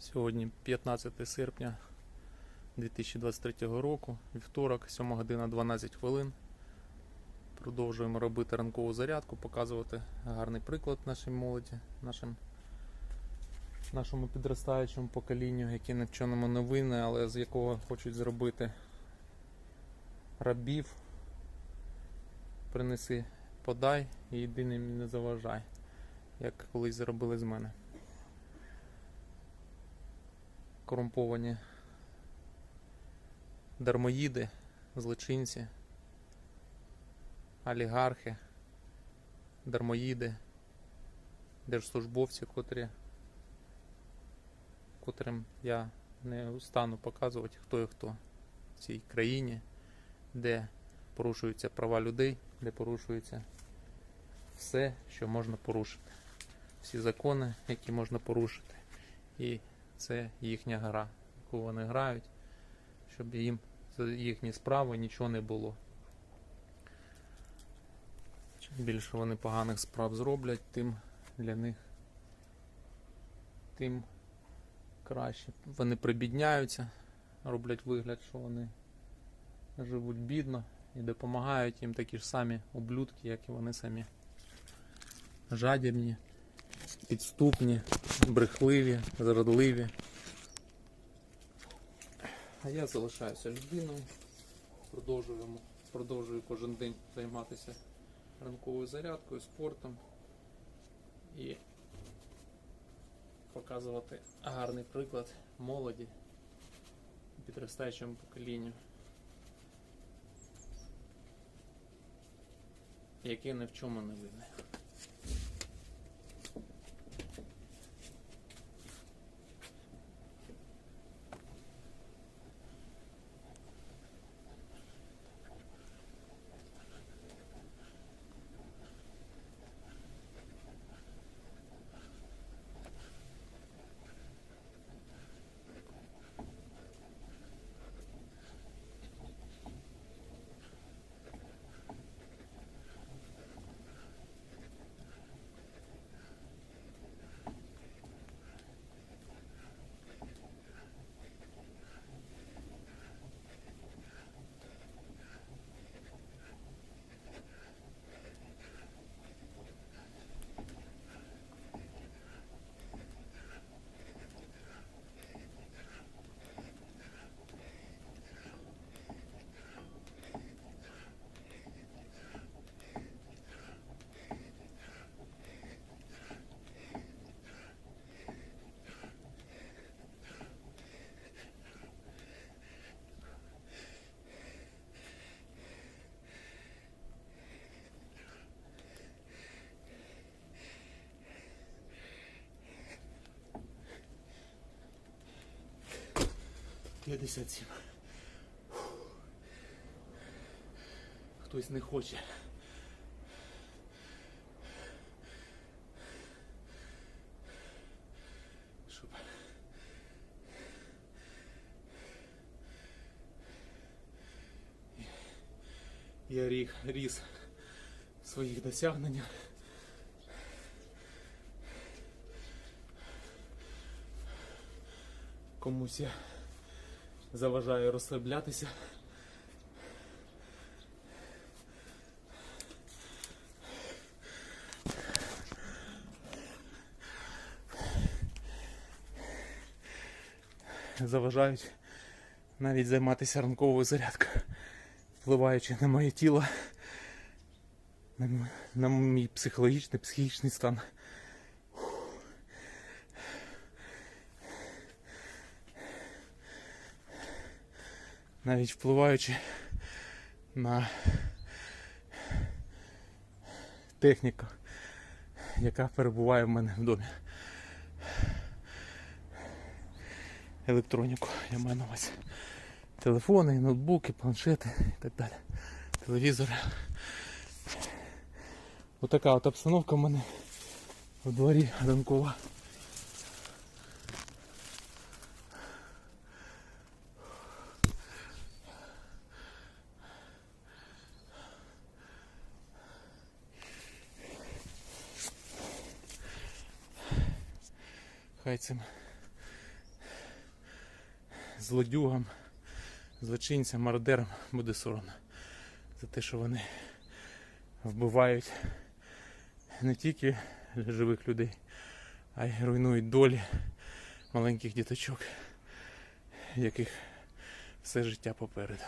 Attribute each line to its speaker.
Speaker 1: Сьогодні 15 серпня 2023 року, вівторок, 7 година 12 хвилин. Продовжуємо робити ранкову зарядку, показувати гарний приклад нашій молоді, нашим, нашому підростаючому поколінню, яке не в не винне, але з якого хочуть зробити рабів. Принеси, подай і єдиним не заважай, як колись зробили з мене. Корумповані дармоїди, злочинці, олігархи, дармоїди, держслужбовці, котрі, котрим я не устану показувати, хто і хто в цій країні, де порушуються права людей, де порушується все, що можна порушити. Всі закони, які можна порушити. І це їхня гра, яку вони грають, щоб їм за їхні справи нічого не було. Чим більше вони поганих справ зроблять, тим для них тим краще. Вони прибідняються, роблять вигляд, що вони живуть бідно і допомагають їм такі ж самі ублюдки, як і вони самі. Жадібні, підступні, брехливі, зрадливі. А я залишаюся людиною, продовжую, продовжую кожен день займатися ранковою зарядкою, спортом і показувати гарний приклад молоді підростаючому поколінню, яке ні в чому не винне. П'ятдесят сім. Хтось не хоче. Я ріг, ріс в своїх досягненнях. Комусь я заважаю розслаблятися. Заважають навіть займатися ранковою зарядкою, впливаючи на моє тіло, на мій психологічний, психічний стан. Навіть впливаючи на техніку, яка перебуває в мене в домі. Електроніку, я маю на увазі. Телефони, ноутбуки, планшети і так далі. Телевізори. Отака от обстановка в мене в дворі ранкова. Хай цим злодюгам, злочинцям, мародерам буде соромно за те, що вони вбивають не тільки живих людей, а й руйнують долі маленьких діточок, яких все життя попереду.